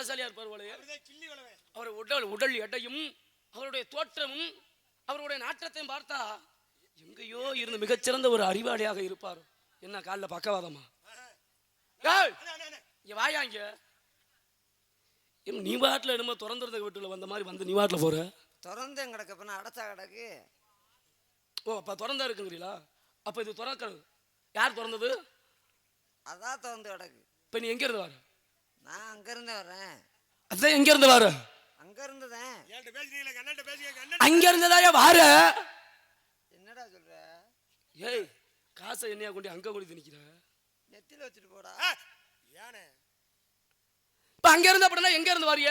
பலசாலியா இருப்பார் போலயே. அவர் உடல் உடல் எடையும் அவருடைய தோற்றமும் அவருடைய நாட்டத்தையும் பார்த்தா எங்கேயோ இருந்து மிகச்சிறந்த ஒரு அறிவாளியாக இருப்பார். என்ன காலில் பக்கவாதமா. இங்க வாயா இங்க. நீ வாட்டில் என்னமோ திறந்திருந்த வீட்டுல வந்த மாதிரி வந்து நீ வாட்டில் போற. திறந்து கிடக்கு இப்போ நான் அடைச்சா கிடக்கு. ஓ அப்ப திறந்தா இருக்குங்கிறீங்களா அப்ப இது திறக்கிறது. யார் திறந்தது? அதான் திறந்து கிடக்கு. இப்ப நீ எங்க இருந்து வர? நான் அங்கேருந்து வர்றேன். அதான் எங்க இருந்து வர அங்கே இருந்துதான் அங்க இருந்ததாயா வார? என்னடா சொல்ற? ஏய் காசை என்னையா கொண்டு அங்க கொண்டு திணிக்கிற? நெத்தியில் வச்சுட்டு போடா. யானை? இப்ப அங்க இருந்து அப்படின்னா எங்க இருந்து வாரிய?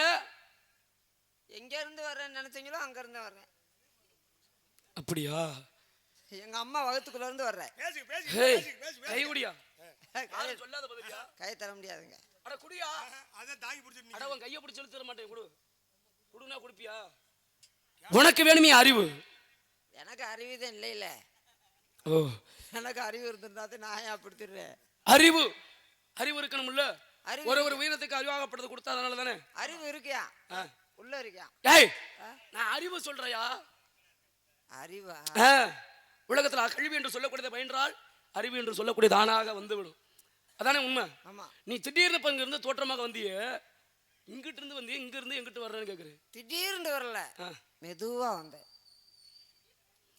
எங்கே இருந்து வர்றேன்னு நினைச்சீங்களோ அங்கே இருந்து வர்றேன். அப்படியா? எங்க அம்மா வகுத்துக்குள்ள இருந்து வர்றேன். கை பதிலியா கை தர முடியாதுங்க. அட குடியா. அதான் தாங்கி பிடிச்சிட்டு அட. உன் கையை பிடிச்சு இழுத்துற மாட்டேன் குடு. குடுனா குடிப்பியா? உனக்கு வேணுமே அறிவு. எனக்கு அறிவுதான் இல்லை இல்லை. ஓ. எனக்கு அறிவு இருந்திருந்தாது நான் ஏன் அப்படித்துடுறேன் அறிவு. அறிவு இருக்கணும்ல. அறிவு ஒரு ஒரு உயிரத்துக்கு அறிவாகப்படுறது கொடுத்தா அதனால தானே? அறிவு இருக்கியா? ஆ. உள்ள இருக்கியா? ஏய் நான் அறிவு சொல்றையா? அறிவா? ஆ, உலகத்துல கல்வி என்று சொல்லக்கூடியதை பயின்றால் அறிவு என்று சொல்லக்கூடியது தானாக வந்துவிடும். அதானே உண்மை? ஆமா. நீ திடீர்னு இப்ப இங்க இருந்து தோற்றமாக வந்தியே இங்கிட்டு இருந்து வந்தியே இங்க இருந்து எங்கிட்டு வர்றேன்னு கேக்குறேன் திடீர்னு வரல. ஆ. மெதுவா வந்தேன்.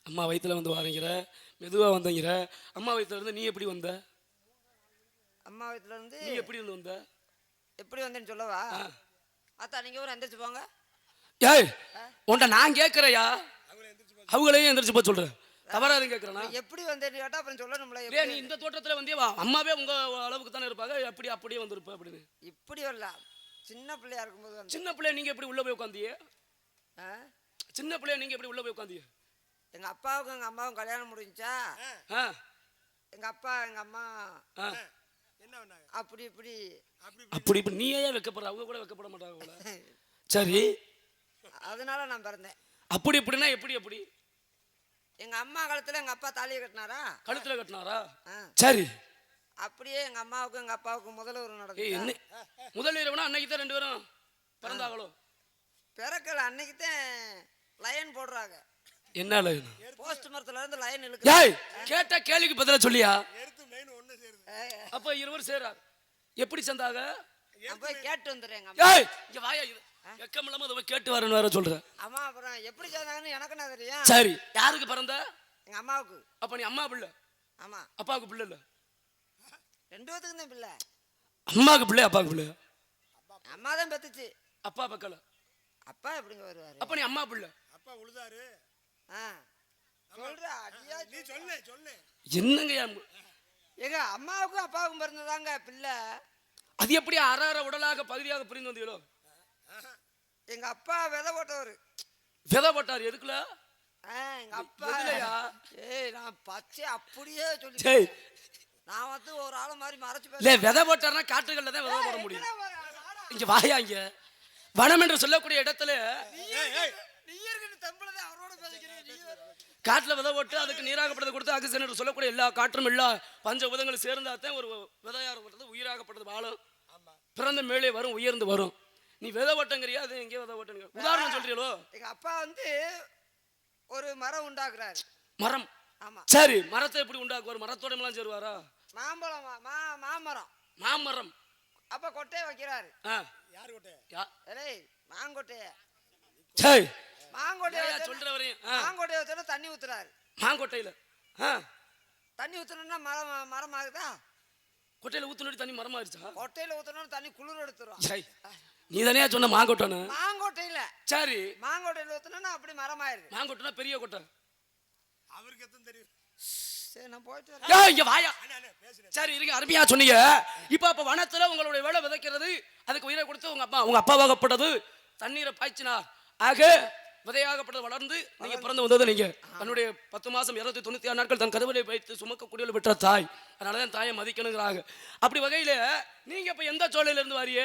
அம்மா வயித்துல வந்து வாரங்கிற மெதுவா வந்தங்கிற. அம்மா வயித்துல இருந்து நீ எப்படி வந்த? அம்மா வீட்டுல இருந்து நீ எப்படி இருந்து வந்த? எப்படி வந்தேன்னு சொல்லவா? அத்தா நீங்க ஒரு எந்திரிச்சு போங்க. ஏய் உன்ட்ட நான் கேட்கறையா அவங்களையும் எந்திரிச்சு போக சொல்றேன். தவறா எதுவும் கேட்கறேனா எப்படி வந்தேன்னு கேட்டா அப்புறம் சொல்லணும்ல ஏய் எப்படி நீ இந்த தோற்றத்துல வந்தியே வா அம்மாவே உங்க அளவுக்கு தானே இருப்பாங்க அப்படி அப்படியே வந்திருப்ப அப்படின்னு? இப்படி வரல. சின்ன பிள்ளையா இருக்கும்போது வந்து சின்ன பிள்ளைய நீங்க எப்படி உள்ள போய் உட்காந்தியே ஆ? சின்ன பிள்ளைய நீங்க எப்படி உள்ள போய் உட்காந்தியே எங்க அப்பாவுக்கும் எங்க அம்மாவுக்கும் கல்யாணம் முடிஞ்சா ஆ. எங்க அப்பா எங்க அம்மா ஆ. என்ன பண்ணாங்க? அப்படி இப்படி அப்படி அப்படி இப்படி நீயே வைக்கப்படுற? அவங்க கூட வைக்கப்பட மாட்டாங்க சரி. அதனால நான் பிறந்தேன். அப்படி இப்படின்னா எப்படி எப்படி எங்க அம்மா காலத்துல எங்க அப்பா தாலியை கட்டினாரா? கழுத்துல கட்டினாரா? ஆ. சரி. அப்படியே எங்க அம்மாவுக்கும் எங்க அப்பாவுக்கும் ஏய் நடந்தது. என்ன? முதல் இரவுனா அன்னைக்கு தான் ரெண்டு பேரும் பிறந்தாங்களோ? பிறக்கல அன்னைக்கு தான் லயன் போடுறாங்க என்னால போஸ்ட் மரத்துல இருந்து லயன் இழுக்கு ஏய் கேட்ட கேள்விக்கு பதிலா சொல்லியா? எருத்து மெயின் ஒண்ணு சேருது. அப்ப இருவர் சேரார். எப்படி சேர்ந்தாங்க நான் போய் கேட்டு அம்மா. ஏய்! இங்க வாயா இது வெக்கம் இல்லாம அதை கேட்டு வரேன்னு வேற சொல்ற. அம்மா அப்புறம் எப்படி சேர்ந்தாங்கன்னு எனக்கு என்ன தெரியும். சரி யாருக்கு பிறந்த? எங்க அம்மாவுக்கு. அப்ப நீ அம்மா பிள்ளை. ஆமா. அப்பாவுக்கு பிள்ளை இல்ல. ரெண்டு பேத்துக்கும் தான் பிள்ளை. அம்மாவுக்கு பிள்ளை அப்பாவுக்கு பிள்ளை? அம்மா தான் பெத்துச்சு. அப்பா பக்கல. அப்பா எப்படிங்க வருவாரு? அப்ப நீ அம்மா பிள்ளை. அப்பா உழுதாரு. ஆ. சொல்றா நீ சொல்லு சொல்லு. என்னங்க எங்க அம்மாவுக்கும் அப்பாவுக்கும் பிறந்ததாங்க பிள்ளை. அது எப்படி அற அற உடலாக பகுதியாக பிரிந்து வந்தீங்களோ எங்க அப்பா விதை போட்டவர். விதை போட்டார் எதுக்குல? ஆ, எங்க அப்பா? ஏய் நான் பச்சை அப்படியே சொல்லி நான் வந்து ஒரு ஆளு மாதிரி மறைச்சு இல்ல விதை போட்டார்னா காட்டுகள்ல தான் விதை போட முடியும். இங்க வாயா இங்க. வனம் என்று சொல்லக்கூடிய இடத்துல ஏய் ஏய். நீ இருக்கிற தம்பளதே அவரோட பேசிக்கிறேன். நீ வேற. காட்டுல விதை போட்டு அதுக்கு நீராகப்படுறது கொடுத்து ஆக்சிஜன் என்று சொல்லக்கூடிய எல்லா காற்றும் எல்லா பஞ்ச உதங்களும் சேர்ந்தாதான் ஒரு விதையாகப்பட்டது உயிராகப்பட்டது வாழும். பிறந்த மேலே வரும் உயர்ந்து வரும். நீ விதை ஓட்டங்கிறியா? அது எங்கேயோ விதை ஓட்டங்க. உதாரணம் சொல்றீங்களோ? எங்க அப்பா வந்து ஒரு மரம் உண்டாக்குறாரு. மரம்? ஆமா. சரி மரத்தை எப்படி உண்டாக்குவார்? மரத்தோட எல்லாம் சேருவாரா? மாம்பழம் மா- மா மாமரம். மாமரம். அப்ப கொட்டையை வைக்கிறாரு. ஆ. யாரு கொட்டை? யா. ஏய் மாங்கொட்டைய. சரி. மாங்கொட்டைய சொல்றவரையும் ஆ. மாங்கொட்டைய வச்சோன்னா தண்ணி ஊத்துறாரு. மாங்கொட்டையில ஆ. தண்ணி ஊத்தணும்னா மரம் மரம் ஆகுதா கொட்டையில ஊத்துனடி தண்ணி மரமாயிருச்சா? கொட்டையில ஊத்தணும்னு தண்ணி குளிர் எடுத்துரும். நீ தானே சொன்ன மாங்கொட்டன்னு மாங்கொட்டையில. சரி. மாங்கொட்டையில ஊத்தணும்னா அப்படி மரம் ஆயிருது மாங்கொட்டனா பெரிய கொட்டை அவருக்கு எத்தனை தெரியும்? சரி நான் போயிட்டு வரேன். ஏய் இங்க வாயா. அண்ணா அண்ணா பேசுறேன். சரி இருங்க அருமையா சொன்னீங்க. இப்ப அப்ப வனத்துல உங்களுடைய வேலை விதைக்கிறது அதுக்கு உயிரை கொடுத்து உங்க அப்பா உங்க அப்பாவாகப்பட்டது தண்ணீரை பாய்ச்சினார். ஆக விதையாகப்பட்டது வளர்ந்து நீங்க பிறந்து வந்தது நீங்க. தன்னுடைய பத்து மாசம் இருநூத்தி தொண்ணூத்தி ஆறு நாட்கள் தன் கதவுகளை வைத்து சுமக்கக்கூடியவள் பெற்ற தாய். அதனாலதான் தாயை மதிக்கணுங்கிறாங்க. அப்படி வகையில நீங்க இப்ப எந்த சோலையில இருந்து வாரிய?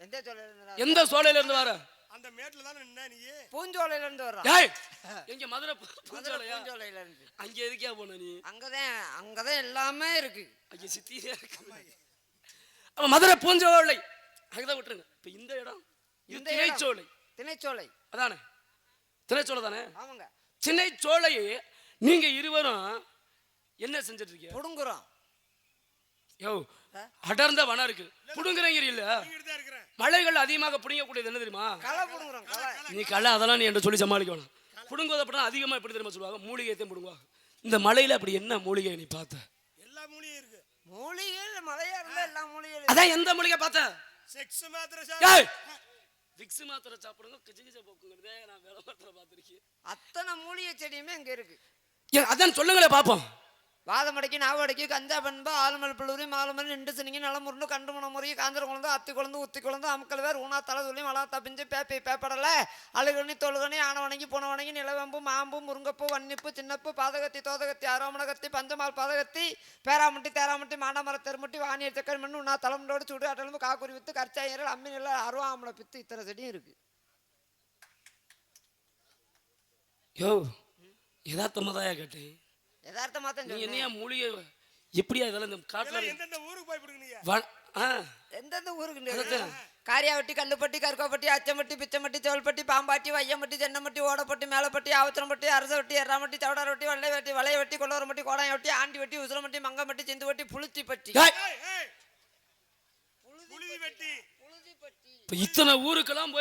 எந்த சோலையில எந்த சோலையில இருந்து வார அந்த மேட்ல தானே நின்ன நீ? பூஞ்சோலையில இருந்து வர்றோம் ஏய் எங்க மதுரை பூ- மதுரை பூஞ்சோலையா? பூஞ்சோலையில இருந்து அங்க எதுக்கே போன நீ? அங்கதான் அங்கதான் எல்லாமே இருக்கு. அங்க சித்தியே இருக்கு அப்ப மதுரை பூஞ்சோலை. அதுதான் விட்டுருங்க. இப்ப இந்த இடம் இந்த. திணைச்சோலை. திணைச்சோலை. அதானே? திணைச்சோலை தானே? ஆமாங்க. திணைச்சோலையை நீங்க இருவரும் என்ன செஞ்சுட்டு இருக்கீங்க? புடுங்குறோம். யோ அடர்ந்த வனம் இருக்கு. புடுங்குறீங்க இல்ல. மலைகள் அதிகமாக புடிங்கக்கூடியது என்ன தெரியுமா? களை களை. நீ கலை அதெல்லாம் நீ என்ன சொல்லி சமாளிக்க வேணாம். புடுங்குவதை அப்படின்னா அதிகமா எப்படி தெரியுமா சொல்லுவாங்க? மூலிகையத்தையும் புடுங்குவாங்க. இந்த மலையில அப்படி என்ன மூலிகை நீ பார்த்த? எல்லா மூலியும் இருக்கு. மூலிகைகள் மழையா இருந்தா எல்லா மூலிகைகளும் அதான் எந்த மூலிகை பார்த்த? செக்ஸ் மாத்திரை விக்ஸ் மாத்திரை சாப்பிடுங்க கிச்ச போக்குங்கிறதே நான் வேலை மாத்திரை பார்த்துருக்கேன். அத்தனை மூலிகை செடியுமே இங்க இருக்கு. அதான் சொல்லுங்களே பார்ப்போம். வாதமடக்கி நாவடக்கி கஞ்சா பண்பு ஆலமல் புழுரி மாலுமல் நின்று சினிங்கி நலமுருண்டு கண்டு முன முறையை காந்திர குழந்து அத்தி குழந்து உத்தி குழந்து அமுக்கல் வேறு ஊனா தலை துள்ளி மலா தப்பிஞ்சு பேப்பி பேப்படல. அழுகணி தொழுகணி ஆனவணங்கி புனவணங்கி நிலவம்பு மாம்பு முருங்கப்பூ வன்னிப்பு சின்னப்பு பாதகத்தி தோதகத்தி அரோமணகத்தி பஞ்சமால் பாதகத்தி பேராமட்டி தேராமட்டி மாண்டமர தெருமுட்டி வாணியர் சக்கர் மண்ணு உண்ணா தலைமுண்டோடு சூடு அட்டலும்பு காக்குரி வித்து கற்சாயர்கள் அம்மி நில அருவாமலை பித்து இத்தனை செடியும் இருக்கு. யோ யதார்த்தமா தொண்ணதாயா கேட்டேன் யதார்த்தமா தான் நீ. என்னையா மூலிகை எப்படியா இதெல்லாம் இந்த காட்டுல எந்தெந்த ஊருக்கு போய் ஆ. எந்தெந்த ஊருக்கு. காரியாவட்டி கல்லுப்பட்டி கருக்கோப்பட்டி அச்சம்பட்டி பிச்சம்பட்டி செவல்பட்டி பாம்பாட்டி வையம்பட்டி தென்னம்பட்டி ஓடப்பட்டி மேலப்பட்டி ஆவத்திரம்பட்டி அரசவட்டி எர்ராமட்டி சவடாரவட்டி வெள்ளை வெட்டி வளைய வெட்டி கொள்ளவரம்பட்டி கோடாயவட்டி ஆண்டி வெட்டி உசுரம்பட்டி மங்கம்பட்டி சிந்துவட்டி புழுதிப்பட்டி இப்ப இத்தனை ஊருக்கெல்லாம்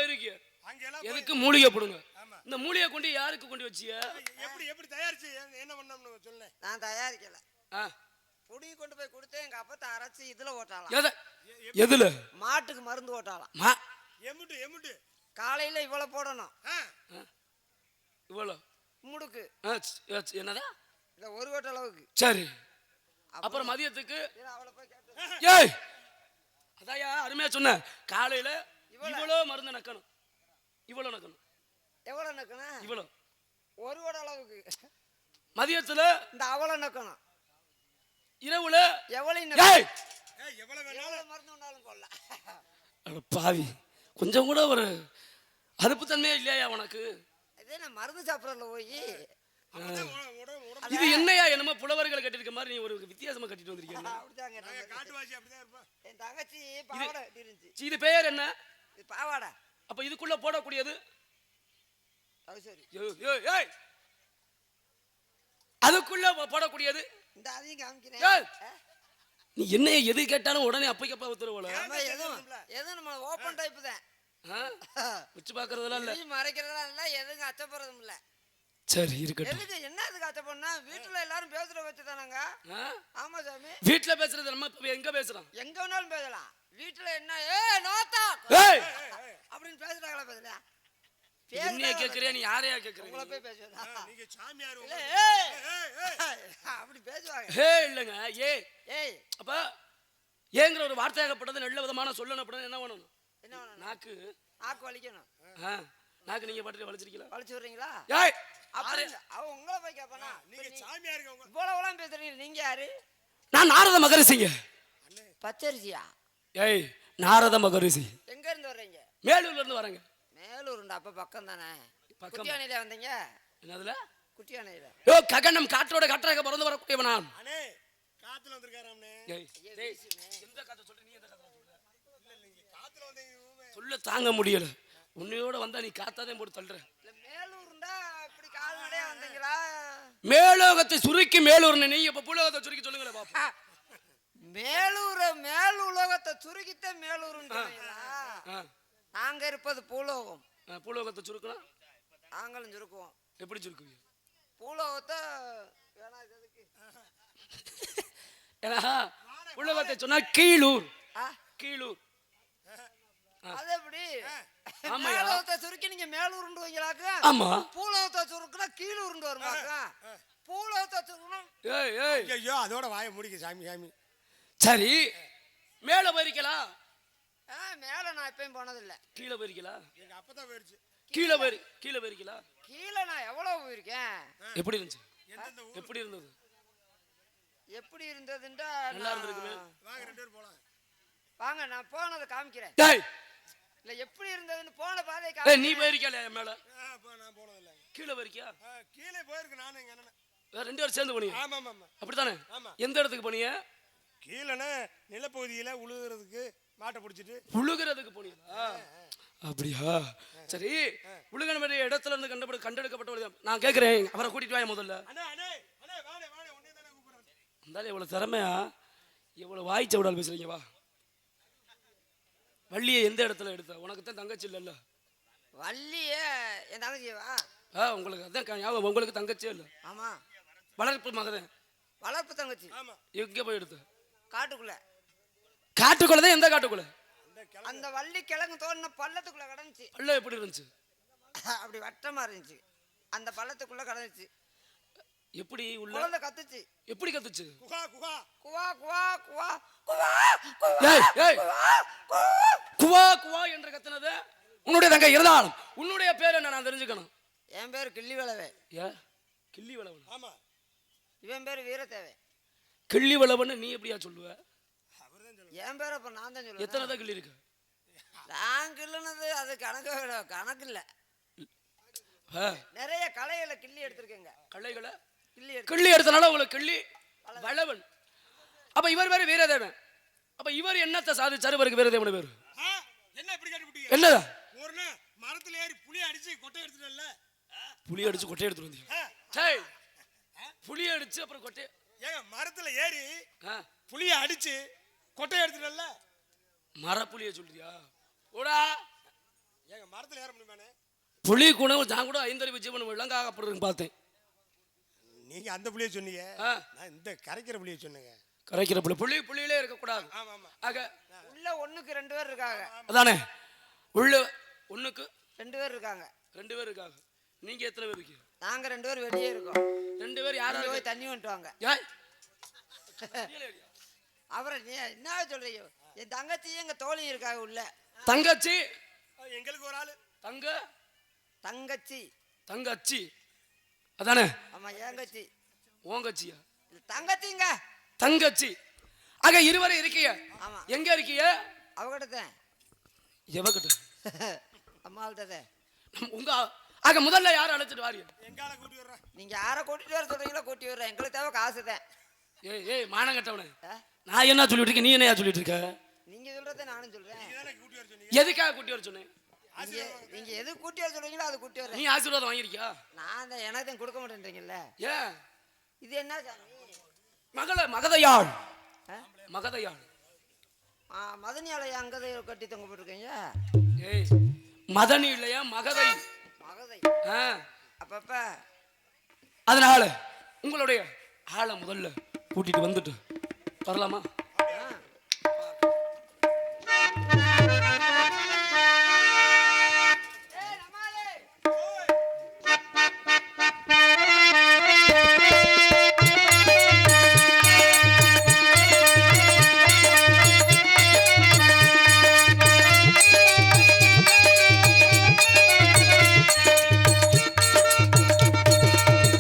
அங்கெல்லாம் எதுக்கு மூலிகை போடுங்க. இந்த மூலிகை கொண்டு யாருக்கு கொண்டு வச்சிய? எப்படி எப்படி தயாரிச்சு? என்ன- என்ன பண்ணோம்னு சொல்ல நான் தயாரிக்கல. புடி கொண்டு போய் கொடுத்தேன் எங்க அப்பத்தை அரைச்சி இதுல ஓட்டாலாம். எத? எதுல? மாட்டுக்கு மருந்து ஓட்டாலாம். எமுட்டு எமுட்டு. காலையில இவ்வளவு போடணும். ஆ. இவ்வளோ? முடுக்கு. என்னதா? இந்த ஒரு கோட்டை அளவுக்கு. சரி. அப்புறம் மதியத்துக்கு? இதை அவளை போய் கேட்டு ஏய்! அதாயா அருமையா சொன்ன. காலையில இவ்வளோ மருந்து நக்கணும். இவ்வளோ நக்கணும். எவ்வளவு நக்கணும்? இவ்வளோ ஒரு கோட்டை அளவுக்கு. மதியத்துல இந்த அவளை நக்கணும். இரவுல எவ்வளவு ஏய்! ஏய், எவ்வளவு பாவி. கொஞ்சம் கூட ஒரு அறுப்பு தன்மையே இல்லையா உனக்கு? இதே நான் மருந்து சாப்பிடறல போய்? இது என்னையா என்னமோ புலவர்கள் கட்டிருக்க மாதிரி நீ ஒரு வித்தியாசமா கட்டிட்டு வந்திருக்கீங்க இது பெயர் என்ன? இது பாவாடை. அப்ப இதுக்குள்ள போடக்கூடியது? அது சரி. ஏய், ஏய், ஏய். அதுக்குள்ள போடக்கூடியது. இந்த அதையும் காமிக்கிறேன்? நீ என்ன எது கேட்டாலும் உடனே அப்பைக்கப்பா உத்தரவுல நம்ம எதுவும் எதுவும் நம்ம ஓப்பன் டைப் தான். பாக்குறதெல்லாம் இல்ல. நீ மறைக்கிறதா இல்ல எதுங்க அச்சப்படுறதும் இல்ல. சரி இருக்கட்டும். என்ன அதுக்கு அச்சப்படனா வீட்டுல எல்லாரும் பேசுற வச்சு தானங்க ஆ? ஆமா சாமி. வீட்டுல பேசுறது நம்ம இப்ப எங்க பேசுறோம்? எங்க வேணாலும் பேசலாம். வீட்டுல என்ன ஏ நோத்தா! அப்படின்னு பேசுறாங்களா பேசல என்னைய கேக்குறியா? நீ யாரையா உங்களை கேக்குறீங்க போய் பேசுவதா நீங்க சாமியார் ஏய். ஏய், ஏய். அப்படி பேசுவாங்க. ஹே இல்லைங்க. ஏ ஏய். அப்ப ஏங்கிற ஒரு வார்த்தையாகப்பட்டது நல்ல விதமான சொல்லணும் என்ன பண்ணணும் என்ன பண்ணணும் நாக்கு. ஆக்கு வலிக்கணும். ஆ, நாக்கு நீங்க பாட்டு வலிச்சிருக்கீங்களா? வலிச்சு விடுறீங்களா? ஏய். அப்படி இல்ல. அவ உங்களை போய் கேட்பானா நீங்க சாமியாருங்க உங்க இவ்வளவுலாம் பேசுறீங்க. நீங்க யாரு? நான் நாரத மகரிஷிங்க. பச்சரிசியா? ஏய் நாரத மகரிஷி. எங்க இருந்து வர்றீங்க? மேலூர்ல இருந்து வரேங்க. மேலூருண்டா அப்ப பக்கம். தானே. குட்டியானையில வந்தீங்க? என்னதுல? குட்டியானையில. யோ ககனம் காற்றோட காற்றாக பிறந்து வரக்கூடியவன் அண்ணே காத்துல வந்திருக்காராம்னே ஏய், டேய், எந்த காற்றை சொல்ற நீ எந்த காற்றை சொல்ற? இல்ல நீங்க காத்துல வந்தீங்க. சொல்ல தாங்க முடியல. உன்னையோட வந்தா நீ காத்தாதே போட்டு தள்ளுற. மேலூருண்டா இப்படி கால்நடையா வந்தீங்களா? மேலோகத்தை சுருக்கி மேலூர் நீ இப்ப புலோகத்தை சுருக்கி சொல்லுங்களேன் பாப்போம். ஆ, மேலூர மேல் உலோகத்தை சுருக்கித்த ஆ, நாங்க இருப்பது பூலோகம். புலோகத்தை சுருக்கலாம். நாங்களும் சுருக்குவோம். எப்படி சுருக்குவீங்க? பூலோகத்தை வேணா இது எதுக்கு? ஏன்னா புலோகத்தை சொன்னா கீழூர். ஆ, கீழூர். அது எப்படி. மேலோகத்தை சுருக்கி நீங்க மேலூருண்டு வைங்களாக்கா? ஆமா. பூலோகத்தை சுருக்குனா கீழூருண்டு வருமாக்கா? பூலோகத்தை சுருக்கணும். ஏய் ஏய். ஐயோ அதோட வாயை முடிக்க சாமி சாமி. சரி. மேல போயிருக்கலாம். ஆ மேல நான் எப்பயும் போனதில்லை. கீழே போயிருக்கலாம் எங்க அப்பதான் போயிடுச்சு கீழே போயிரு கீழே போயிருக்கலாம் கீழே நான் எவ்வளவு போயிருக்கேன்? எப்படி இருந்துச்சு? எப்படி இருந்தது? எப்படி இருந்ததுன்றா நல்லா இருந்திருக்குமே. வாங்க ரெண்டு பேரும் போலாம். வாங்க நான் போனதை காமிக்கிறேன். டேய்! இல்ல எப்படி இருந்ததுன்னு போன பாதையை ஏய், நீ போயிருக்கல என் மேல? நான் போனதில்லை. கீழே போயிருக்கியா? கீழே போயிருக்கு நானும் எங்க அண்ணன் வேற ரெண்டு பேரும் சேர்ந்து போனீங்க? ஆமா ஆமா ஆமா அப்படித்தானே? ஆமா. எந்த இடத்துக்கு போனீங்க? கீழேனா நிலப்பகுதியில உழுகுறதுக்கு மாட்டை பிடிச்சிட்டு. புழுகிறதுக்கு போனீங்களா அப்படியா? சரி புழுகின மாதிரி இடத்துல இருந்து கண்டுபிடி கண்டெடுக்கப்பட்ட நான் கேட்கிறேன் அவரை கூட்டிட்டு வாங்க முதல்ல. இருந்தாலும் இவ்வளவு திறமையா? இவ்வளவு வாய்ச்ச விடால் பேசுறீங்க வா. வள்ளியை எந்த இடத்துல எடுத்த? உனக்கு தான் தங்கச்சி இல்லைல்ல. வள்ளியே என் தங்கச்சிவா ஆ உங்களுக்கு அதான் ஞாபகம். உங்களுக்கு தங்கச்சியே இல்லை. ஆமா. வளர்ப்பு மகதன் வளர்ப்பு தங்கச்சி. ஆமா. எங்கே போய் எடுத்த? காட்டுக்குள்ள. காட்டுக்குள்ள தான் எந்த காட்டுக்குள்ள? அந்த வள்ளி கிழங்கு தோண்டின பள்ளத்துக்குள்ள கிடந்துச்சு. பள்ள எப்படி இருந்துச்சு? அப்படி வட்டமா இருந்துச்சு. அந்த பள்ளத்துக்குள்ள கிடந்துச்சு. எப்படி உள்ள? குழந்தை கத்துச்சு. எப்படி கத்துச்சு? குகா குகா. குவா குவா குவா குவா ஏய் ஏய். குவா குவா. என்று கத்துனது உன்னுடைய தங்க இருந்தாலும். உன்னுடைய பேர் என்ன? நான் தெரிஞ்சுக்கணும். என் பேர் கிள்ளி வளவே ஏ? கிள்ளி வளவன் ஆமா. இவன் பேர் வீரத்தேவை கிள்ளி வளவன்னு நீ எப்படியா சொல்லுவ? என் பேர் அப்ப நான் தான் எத்தனை தான் கிள்ளி இருக்கு? நான் கிள்ளுனது அது கணக்கு கணக்கு இல்ல. நிறைய களைகளை கிள்ளி எடுத்திருக்கேங்க. கள்ளைகளை கிள்ளி எடுத்து கிள்ளி எடுத்தனால உங்களுக்கு கிள்ளி வளவன். அப்ப இவர் வேற வீரதேவன் அப்ப இவர் என்னத்தை சாதிச்சாரு? இவருக்கு வீரதேவன் பேரு. என்ன இப்படி கேட்டுவிட்டீங்க என்னதா? ஒரு நாள் மரத்துல ஏறி புளிய அடிச்சு கொட்டை எடுத்துட்டல புளி அடிச்சு கொட்டை எடுத்துட்டு வந்தீங்க. டேய் புளி அடிச்சு அப்புறம் கொட்டை ஏங்க மரத்துல ஏறி ஆ, புளிய அடிச்சு கொட்டை எடுத்துட்டல மரப்புளிய சொல்றியா? ஓடா ஏங்க மரத்துல ஏற முடியுமானே புலி குணம் நான் கூட ஐந்தறிவு ஜீவன் விலங்காகப்படுறேன்னு பார்த்தேன். நீங்க அந்த புளிய சொன்னீங்க. ஆ, நான் இந்த கரைக்கிற புளிய சொன்னேங்க. கரைக்கிற புலி. புலி புலியிலே இருக்கக்கூடாது. ஆக உள்ள ஒண்ணுக்கு ரெண்டு பேர் இருக்காங்க. அதானே? உள்ள ஒண்ணுக்கு ரெண்டு பேர் இருக்காங்க. ரெண்டு பேர் இருக்காங்க. நீங்க எத்தனை பேர் இருக்கீங்க? நாங்க ரெண்டு பேர் வெளியே இருக்கோம். ரெண்டு பேர் யாரா நீங்க இருக்கு போய் தண்ணி வந்துட்டு வாங்க. ஏய் அப்புறம் நீ என்ன சொல்றீங்க? என் தங்கச்சியும் எங்க தோழியும் இருக்காங்க உள்ள. தங்கச்சி? எங்களுக்கு ஒரு ஆளு. தங்க? தங்கச்சி. தங்கச்சி. அதானே? ஆமா ஏங்கச்சி ஓங்கச்சியா இது தங்கச்சிங்க. தங்கச்சி. ஆக இருவரும் இருக்கீங்க ஆமா. எங்க இருக்கீங்க அவகிட்ட தான் எவகிட்ட அம்மாள்கிட்ட உங்க ஆக முதல்ல யாரை அழைச்சிட்டு வாரிய? எங்கால கூட்டி வர்றேன் நீங்க யாரை கூட்டிட்டு வர சொல்றீங்களோ கூட்டி வர்றேன். எங்களுக்கு தேவை காசு தான் ஏய் ஏய் மானம் கட்டவனே? நான் என்ன சொல்லிட்டு இருக்கேன்? நீ என்னையா சொல்லிட்டு இருக்க? நீங்க சொல்றதை நானும் சொல்றேன். வர எதுக்காக கூட்டி வர சொன்னேன்? நீங்க எது கூட்டி வர சொல்றீங்களோ அது கூட்டி வர்றேன். நீ ஆசீர்வாதம் வாங்கியிருக்கியா? நான் தான் எனக்கு கொடுக்க மாட்டேன்றீங்கல்ல. ஏன் இது என்ன மகள மகதையாள்? மகதையாள். ஆ, மதனி ஆலய அங்கதை கட்டி தொங்க போட்டிருக்கீங்க? ஏய் மதனி இல்லையா மகதை? மகதை. ஆ, அப்பப்ப. அதனால உங்களுடைய ஆளை முதல்ல கூட்டிட்டு வந்துட்டு வரலாமா?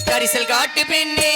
கரிசல் காட்டு பெண்ணே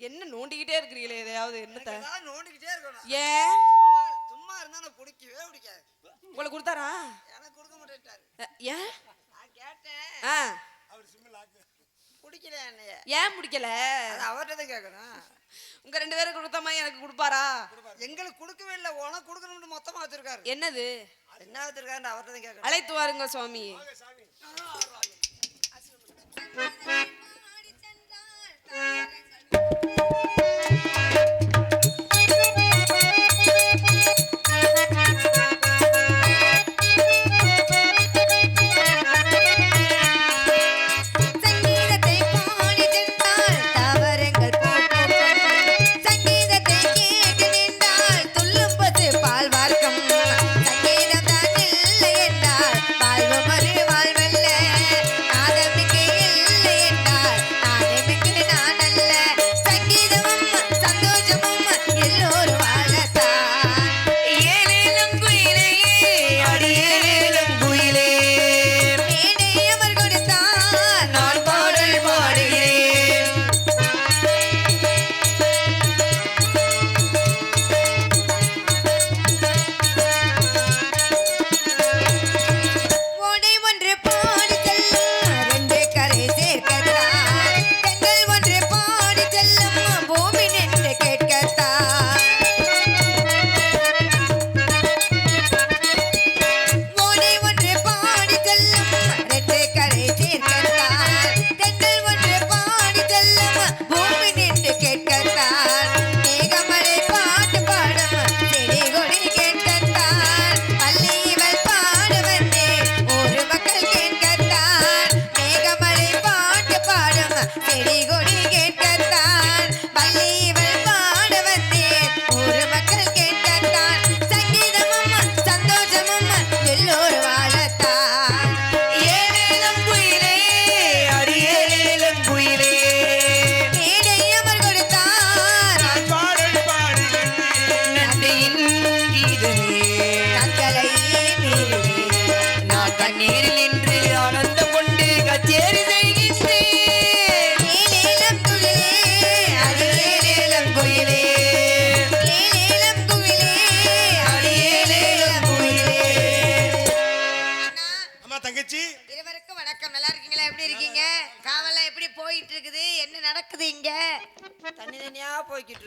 என்ன நோண்டிக்கிட்டே இருக்கிறீங்களே எதையாவது என்னத்த? நோண்டிக்கிட்டே இருக்கணும். ஏன் சும்மா இருந்தா நான் பிடிக்கவே பிடிக்காது உங்களை கொடுத்தாரா? எனக்கு கொடுக்க மாட்டேன்ட்டாரு. ஏன் நான் கேட்டேன். ஆ. அவர் பிடிக்கல என்னைய? ஏன் பிடிக்கல அவர்கிட்ட தான் கேட்கணும். உங்க ரெண்டு பேரும் கொடுத்தாமா எனக்கு கொடுப்பாரா? எங்களுக்கு கொடுக்கவே இல்லை. உனக்கு கொடுக்கணும்னு மொத்தமா வச்சிருக்காரு. என்னது? என்ன வச்சிருக்காரு அவர்கிட்ட கேட்கணும். அழைத்து வாருங்க சுவாமி. சாமி. Música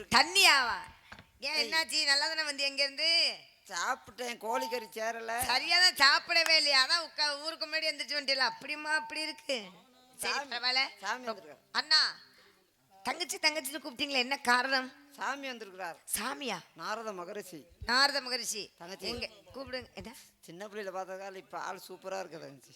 இருக்கு. தண்ணியாவா? ஏன் என்னாச்சு? நல்லா தானே வந்து எங்கேருந்து சாப்பிட்டேன் கோழிக்கறி சேரல. சரியா தான் சாப்பிடவே இல்லையா. அதான் உட்கா ஊருக்கு முன்னாடி எழுந்திரிச்சு வந்துட்டல அப்படிமா அப்படி இருக்கு. சரி பரவாயில்ல. சாமி அண்ணா தங்கச்சி தங்கச்சின்னு கூப்பிட்டீங்களா என்ன காரணம்? சாமி வந்திருக்கிறார். சாமியா? நாரத மகரிஷி. நாரத மகரிஷி. தங்கச்சி. எங்க? கூப்பிடுங்க. என்ன? சின்ன பிள்ளையில பார்த்ததால இப்ப ஆள் சூப்பரா இருக்கு தங்கச்சி.